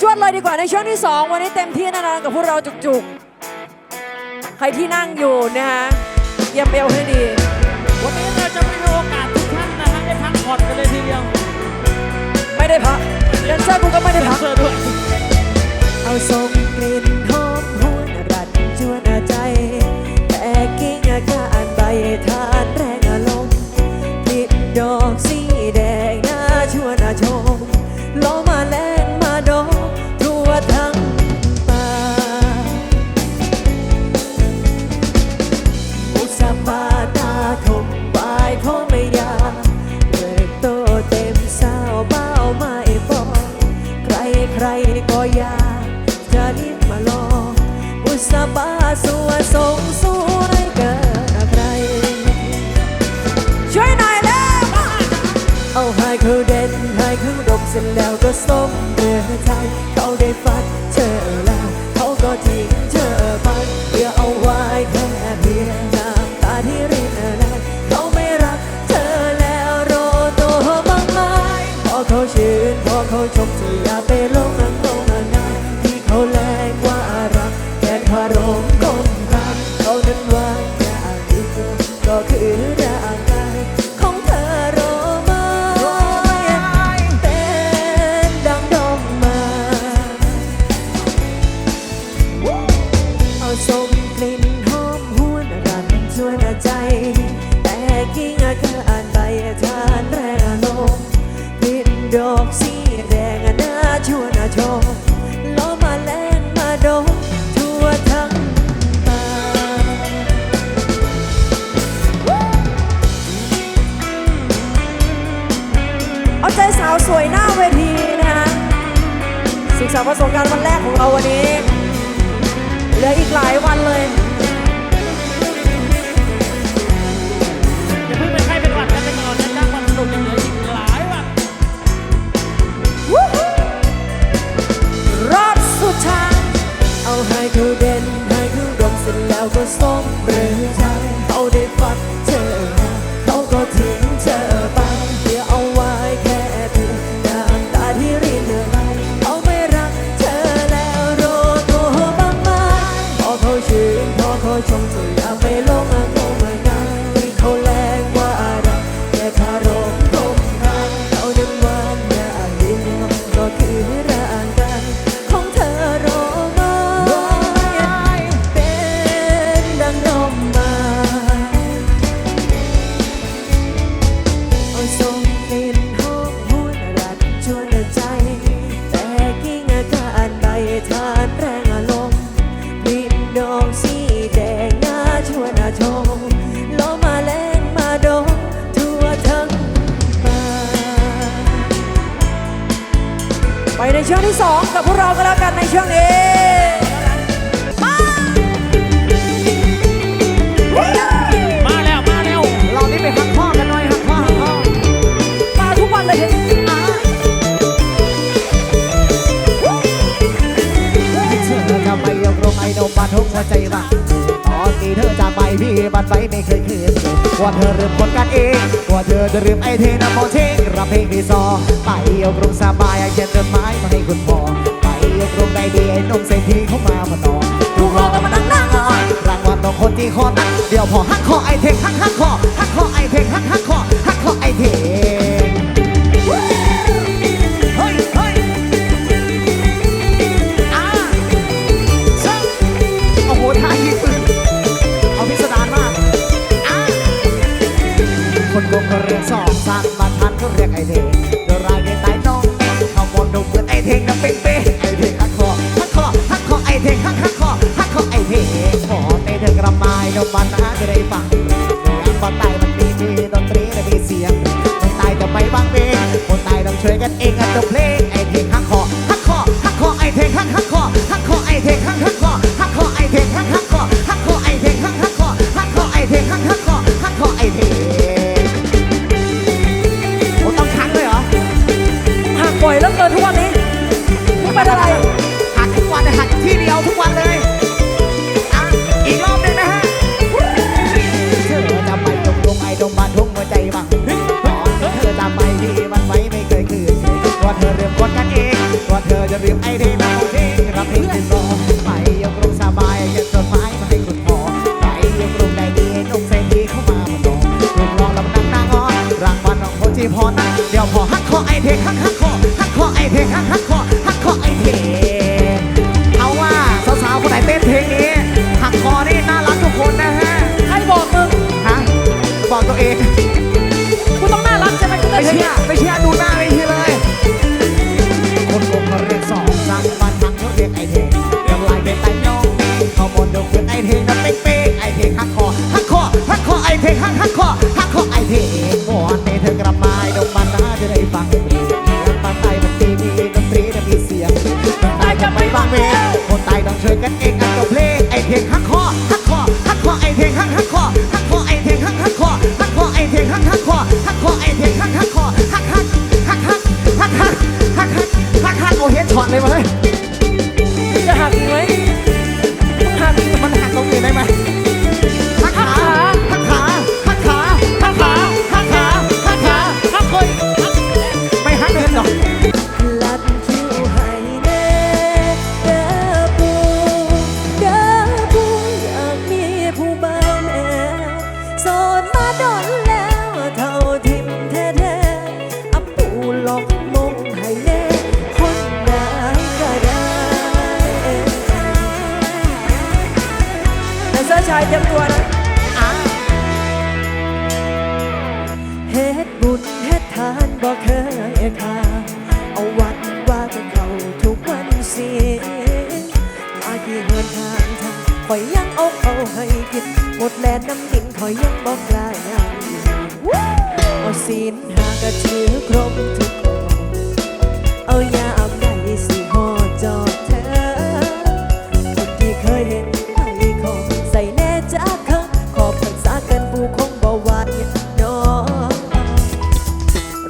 จวดเลยดีกว่าในช่วงที่ 2 วันนี้เต็มที่แน่นอนกับพวกเราจุกๆ ใครที่นั่งอยู่นะฮะเยี่ยมเบลให้ดี วันนี้เราจะไม่มีโอกาสทุกท่านนะฮะได้พักผ่อนกันเลยทีเดียวไม่ได้พักแดนเซอร์กูก็ไม่ได้พักเสื้อด้วยเอาส่งกลิ่นหอมหวนรัดจวนใจ แต่กิ้งอาการใบทาน ร็จ ศึกษาประสบการณ์วันแรกของเราวันนี้เหลืออีกหลายวันเลยอย่าเพิ่งเป็นไข้เป็นหวัดกันไปก่อนนะจ๊ะวันสนุกยังเหลืออีกหลายวันรอบสุดท้ายเอาให้เขาเด่นให้เขาดมเสร็จแล้วก็ส้ม ไอ้นมมาทุกหัวใจรักตอนที่เธอจากไปพี่บันไวไม่เคยคืนกว่าเธอลืมคนกันเองกว่าเธอจะลืมไอ้เทนโมเทงรับเพลงที่ซอไปยกลงสบายเขียนจดหมายมาให้คุณพ่อไปยกลงได้ดีไอ้นมเศรษฐีเข้ามามาต่อถูกหลอกกันมานั่งนั่งนอนรางวัลต้องคนที่คอตั้งเดี๋ยวพอหักคอไอ้เทงหักหักคอหักคอไอ้เทงหักหักคอหักคอ อเทงโดนรายเงินตายน้องเขาหมดดูเหมือนไอเทงนะเป๊ะเป๊ะไอเทงหักคอหักคอหักคอไอเทงหักหักคอหักคอไอเทงขอในเทงกระไม้นมมันนะจะได้ฟังบอนตายมันมีมีดนตรีและมีเสียงคนตายจะไม่บังเบงคนตายต้องช่วยกันเองอะจบเพลง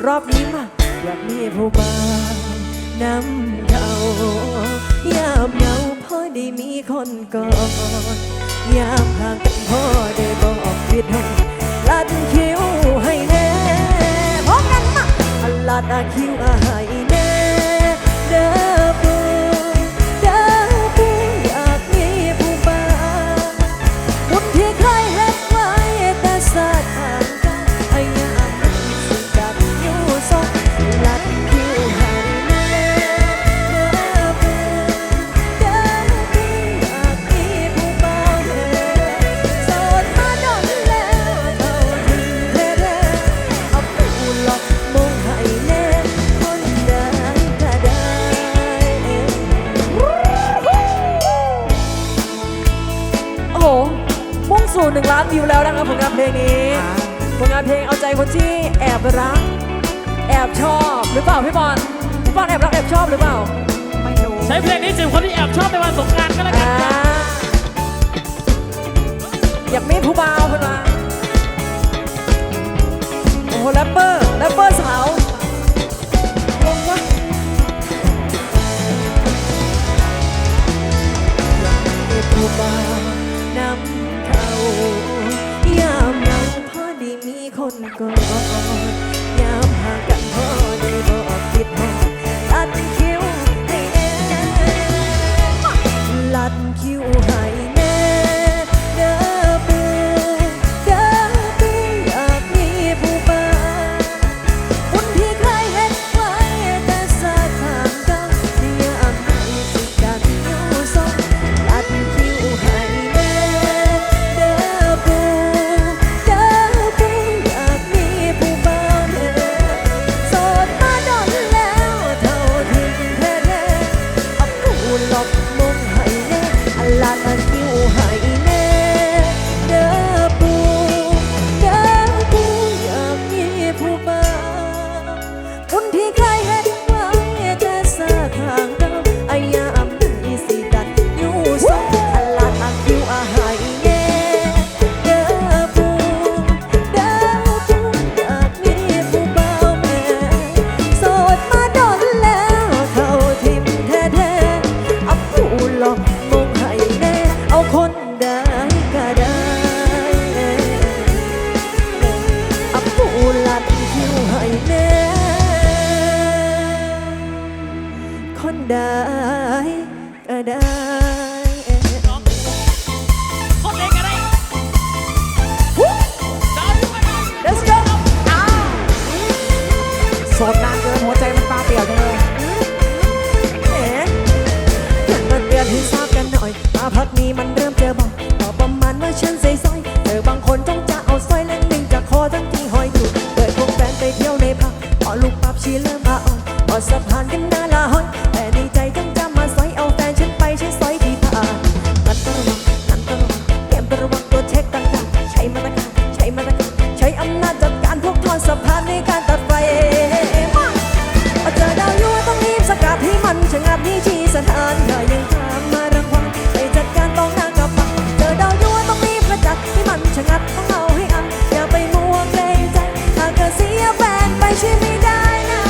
รอบนี้มาอยากมีผู้บ่านำเทายามเงาพอได้มีคนกอดยามห่างกันพอได้บอกผิดห้องลัดคิ้วให้แน่พร้อมกันมาลัดคิ้วใหา หนึ่งล้านวิวแล้วนะครับผลงานเพลงนี้ผลงานเพลงเอาใจคนที่แอบรัก แอบชอบหรือเปล่าพี่บอลพี่บอลแอบรักแอบชอบหรือเปล่าไม่รู้ใช้เพลงนี้จีบคนที่แอบชอบในวันสงกรานก็แล้วกันอยากมีผู้บ่าวเพื่อนมาโอ้โหแรปเปอร์แรปเปอร์สาวงงวะผู้บ่าว ยามเราพอดีมีคนกอดยามห่างกันพอดีบอกคิดหอดตัดคิว ได้ก็ได้โสดนานเกินหัวใจมันปลาเปลี่ยวเลยเอ๋มาเตือนให้ทราบกันหน่อยมาพนี้มันเริ่มเจอบ่อยต่อประมาณว่าฉันใส่สร้อยเธอบางคนต้งจะเอาสร้อยเล่นหนึ่งจากคอทั้งที่หอยอยู่เปิดพวกแฟนไปเที่ยวในผับพอลูกปับชีเริ่มมาอ่อนพอสะพานกันนาละห้อย พันชะงัดนี้ชี้สถานอย่ยังถามมารังควานไปจัดการต้องหน้ากับปักเจอดาวยั่วต้องมีบประจักษ์ที่มันชะงัดต้องเอาให้อันอย่าไปมัวเกรงใจหากเกิดเสียแฟนไปช่วยไม่ได้นะ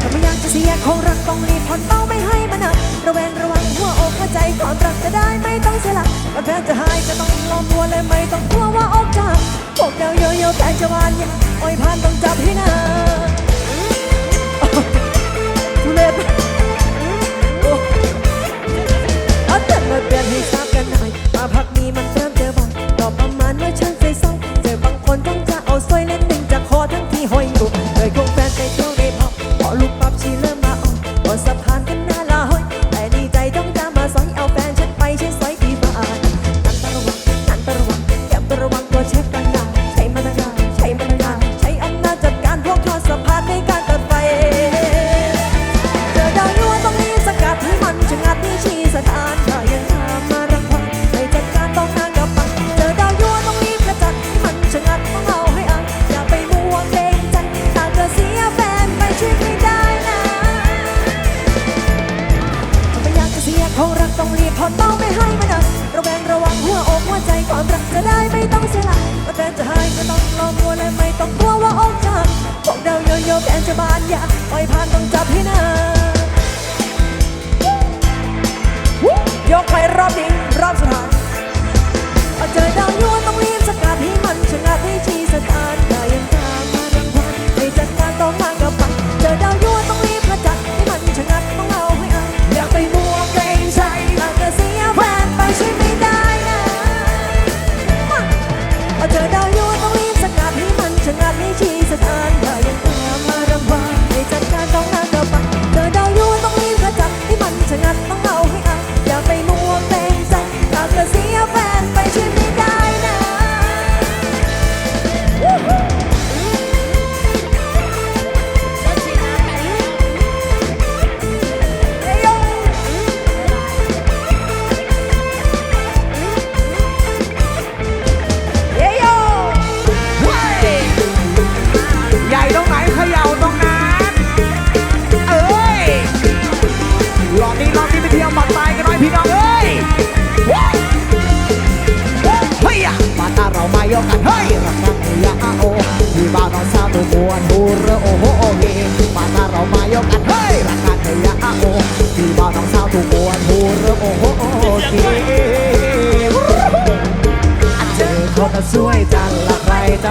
ถ้าไม่อยากจะเสียของรักต้องรีบผ่อนเป้าไม่ให้มันหนักระแวงระวังหัวอกหัวใจความรักจะได้ไม่ต้องเสียหลักแพ้จะหายจะต้องลองตัวเลยไม่ต้องกลัวว่าอกจะหักพวกเดาโยโย่แฟนจะวานยังอ่อยพานต้องจับให้นาน ทุเรศเอาแต่มาเปลี่ยนให้ทราบกันหน่อยมาพักนี้มัน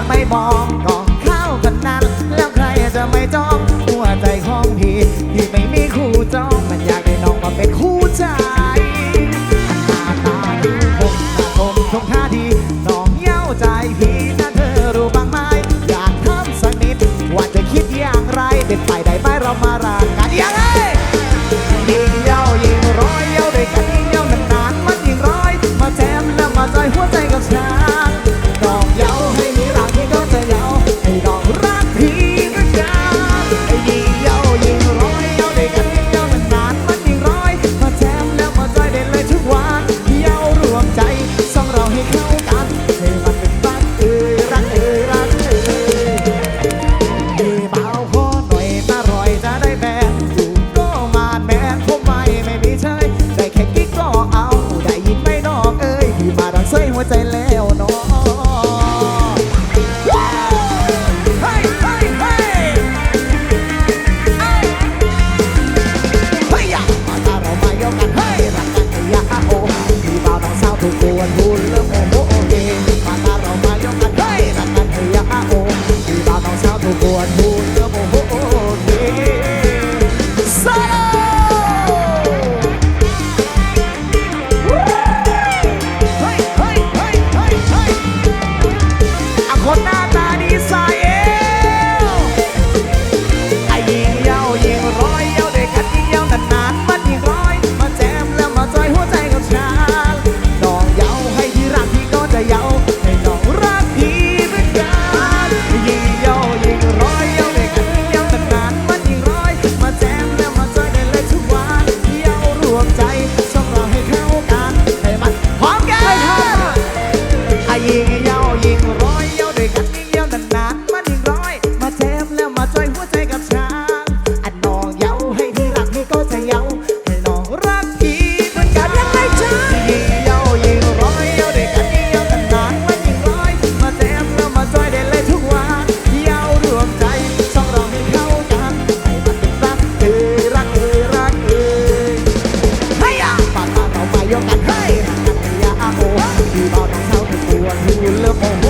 ไม่บอก up on.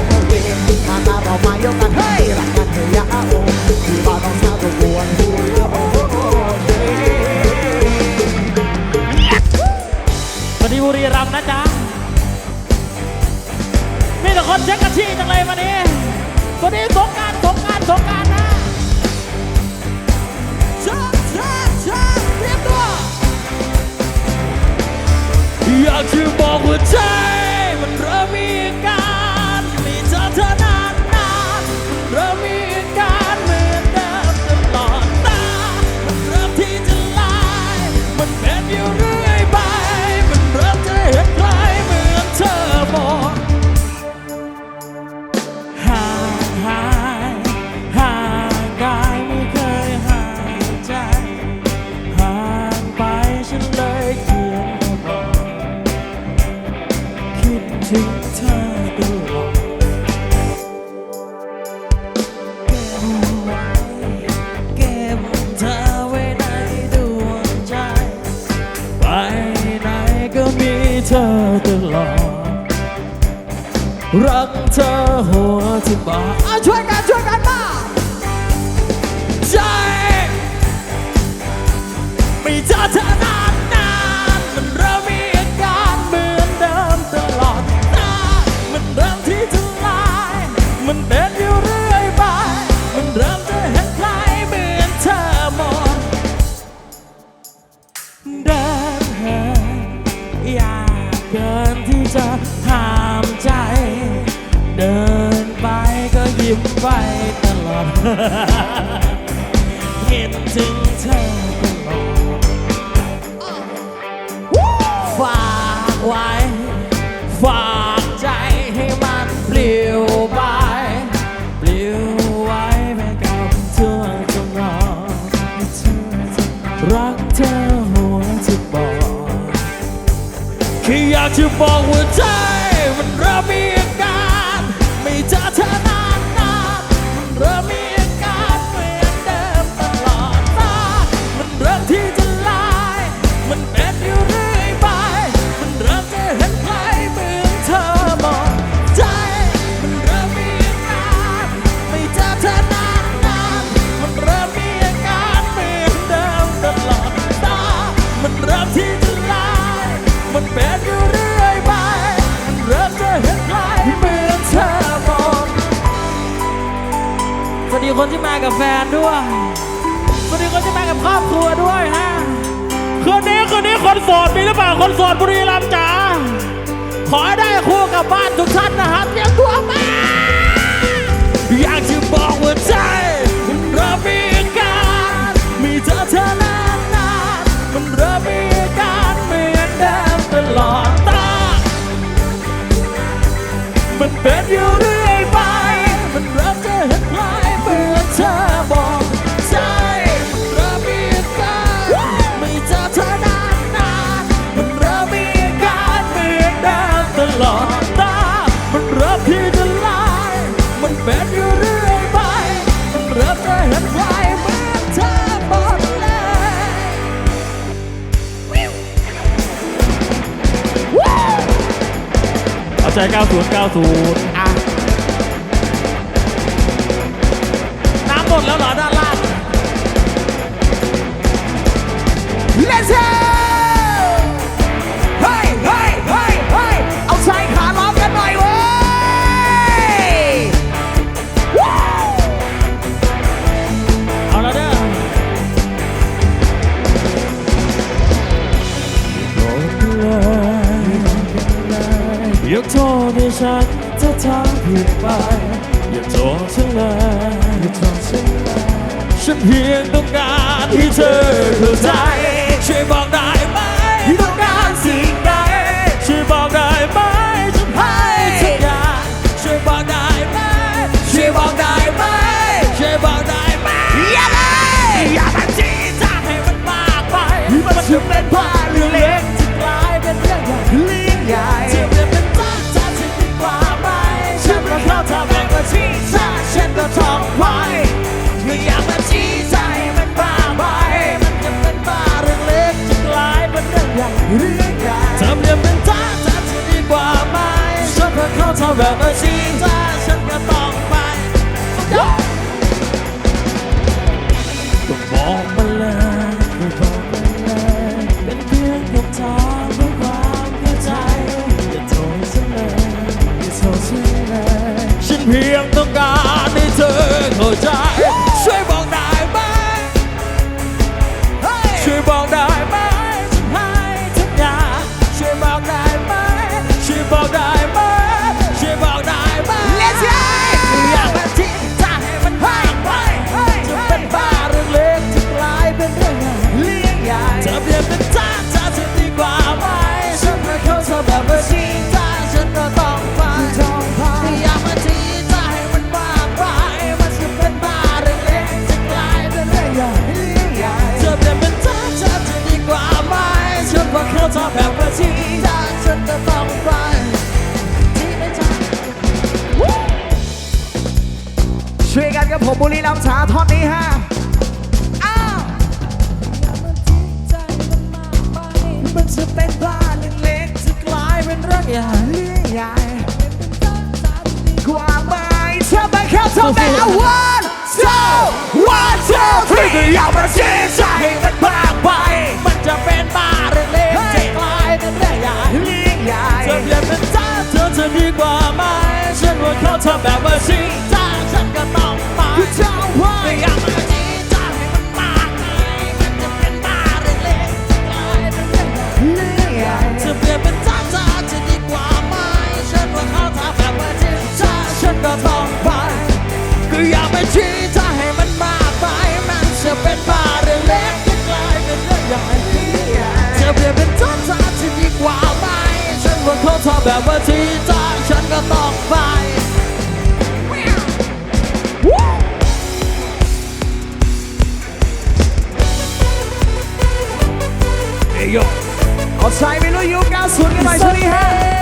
เห็นถึงเธอก็หลงฝากไว้ ฝากใจให้มันเปลี่ยวไปเปลี่ยวไว้ไปกับทั่วจงรอรักเธอหัวจะบอกแค่อยากจะบอกว่า ดีคนที่มากับแฟนด้วย สวัสดีคนที่มากับครอบครัวด้วยฮะ คืนนี้คืนนี้คนสอดมีหรือเปล่าคนสอดบุรีรัมย์จ๋า ขอได้คู่กับบ้านทุกท่านนะครับเตรียมตัวมา อยากจะบอกว่าใจมันเริ่มมีการมีเธอเธอนานนานมันเริ่มมีกานเหมือนเดิมตลอดตามันเป็นอยู่ด้วย เอาใจ 90 90 อะน้ำหมดแล้วเหรอด้านล่าง Let's go ฉันจะทำผิดไป อย่าโทษเลยอย่าโทษฉันเลยฉันเพียงต้องการที่เธอเข้าใจช่วยบอกได้ 처럼은 진짜 องสี่ห้า one two one two three ก็อย่ามาเสียใจมันมากไป มันจะเป็นบ้าหรือเล่นจะกลายเป็นเรื่องใหญ่ยิ่งใหญ่เธอเปลี่ยนเป็นจ้าเธอจะดีกว่าไหมฉันว่าเขาทำแบบว่าจริงใจ เขาชอบแบบว่าชี้จ้างฉันก็ต้องไปเอาใช้ไม่รู้ยุค90กันหน่อยช่วงนี้ฮะ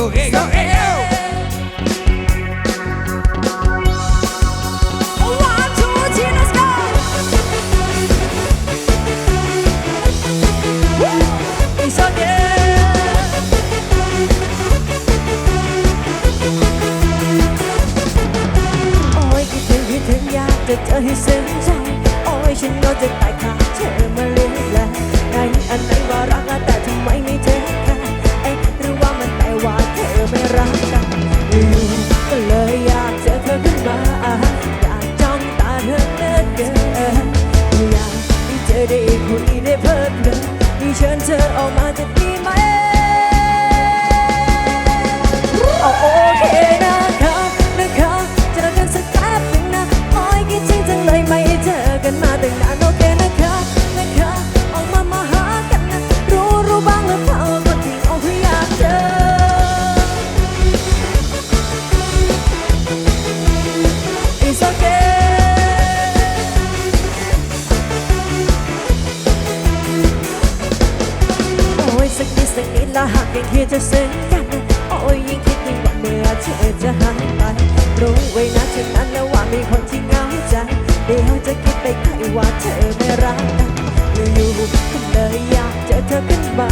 ego, ego, ego. Ôi, cái thương, cái thương gia, thật thật hy sinh rằng Ôi, ฉันก็จะตายค่ะ จะหายไป รู้ไว้นะฉะนั้นแล้วว่ามีคนที่เหงาใจ เดี๋ยวจะคิดไปไกลว่าเธอไม่รักกันอยู่ๆก็เลยอยากเจอเธอขึ้นมา